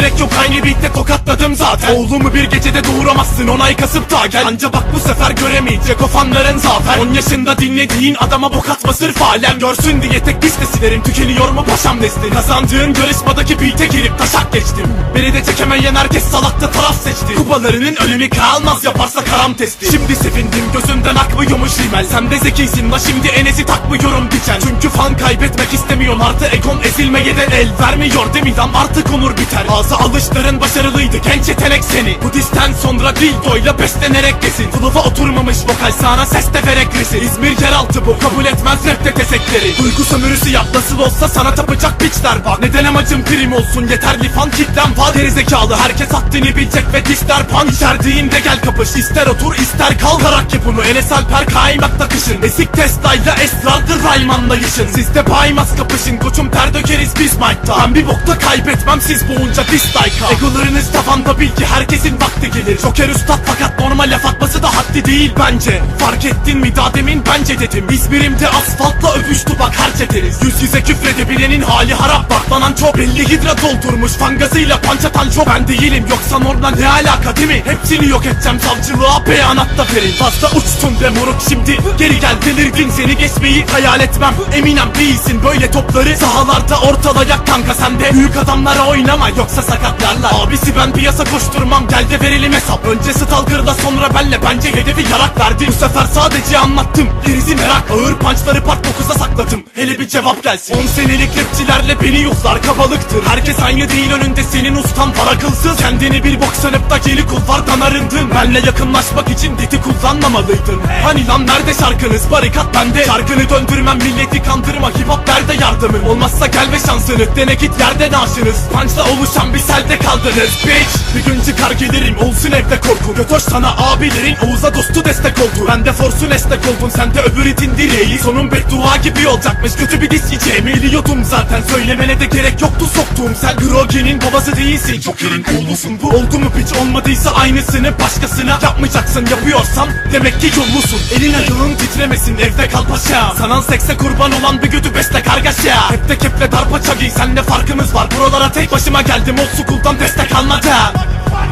gerek yok. Aynı beatte tokatladım zaten. Oğlumu bir gecede doğuramazsın. Onay kasıp da gel. Anca bak bu sefer göremeyecek o fanların zafer. 10 yaşında dinlediğin adama bok atma sırf alem. Görsün diye tek liste silerim. Tükeniyor mu paşam neslin Kazandığın yarışmadaki beat'e girip taşak geçtim. Beni de çekemeyen herkes salakta taraf seçti. Kupalarının önemi kalmaz yaparsa karam testi. Şimdi sevindim gözümden akmıyormuş rimel. Sen de zekisin la şimdi enesi takmıyorum diken. Çünkü fan kaybetmek istemiyorum artı ekon ezilmeye de el vermiyor. Demidam artık onur biter. Ağza alışların başarılıydı. Genç yetenek seni. Bu disten sonra dildoyla beslenerek kesin Kılıfa oturmamış vokal sana ses de verek resim İzmir yeraltı bu kabul etmez rapte tesekleri Duygu sömürüsü yap nasıl olsa sana tapacak piçler var. Neden amacım prim olsun? Yeterli fan kitlem var. Geri zekalı herkes haddini bilecek ve dişler pan. İçerdiğinde gel kapış. İster otur ister kal. Karak yapını Enes Alper kaymakta kışın Esik Tesla'yla esrardır Rayman'la yaşın Sizde paymaz kapışın. Koçum ter dökeriz biz mic'ta Ben bir bokta kaybetmem siz boğunca dislike'a. Egolarınız tavanda bil ki herkesin vakti gelir. Joker üstad fakat normal laf atması da haddi değil bence. Fark ettin mi? Daha demin bence dedim. İzmir'imde asfaltla öpüştü bak her çeteniz Yüz yüze küfredebilenin hali harap. Baklanan çok Belli hidra doldurmuş. Fangazıyla pançatan çok Ben değilim. Yoksa normal ne alaka değil mi? Hepsini yok edeceğim. Savcılığa beyanatta verin. Fazla uçtun be moruk şimdi. Geri gel delirdin seni. Geçmeyi hayal etmem. Eminem değilsin. Böyle topları Sahalarda ortalayak kanka sen de. Büyük adamlara oynama yoksa sakatlarlar. Abisi ben piyasa koşturmam gel de verelim hesap Önce stalkerla sonra benle bence hedefi yarak verdim. Bu sefer sadece anlattım gerisi merak. Ağır punchları part 9'a sakladım Hele bir cevap gelsin. 10 senelik rapçilerle beni yuflar kabalıktır. Herkes aynı değil önünde senin ustan para kılsız Kendini bir bok sanıp da geri kulvardan arındın Benle yakınlaşmak için diti kullanmamalıydın. Hani lan nerede şarkınız? Barikat bende. Şarkını döndürmem milleti kandırma. Hip hop derde yardımın? Olmazsa gel ve şansını dene git yerden aşınız Punchla oluşan bir selde kaldınız. Bitch. Bir gün çıkar gelirim olsun evde korku. Götoş sana abilerin Oğuz'a dostu destek oldu. Ben de forsun esnek oldun sen de öbür itin direği. Sonun beddua gibi olacakmış kötü bir diz yiyeceğimi biliyordum zaten Söylemene de gerek yoktu soktuğum. Sen Grogi'nin babası değilsin Joker'in oğlusun. Bu Oldu mu piç olmadıysa aynısını başkasına Yapmayacaksın. Yapıyorsan demek ki yollusun. Elin ayağın titremesin. Evde kal paşa. Sanan sekse kurban olan bir götü besle kargaşa. Hep de keple darpa çagi senle farkımız var. Buralara tek başıma geldim. Old school'dan destek almadan.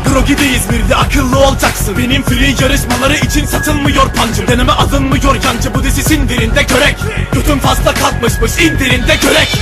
Grogi'de İzmir'de akıllı olacaksın. Benim free yarışmaları için satılmıyor pancım. Deneme alınmıyor yancı. Bu dizi sindirinde görek. Götün fazla kalkmışmış. İndirinde görek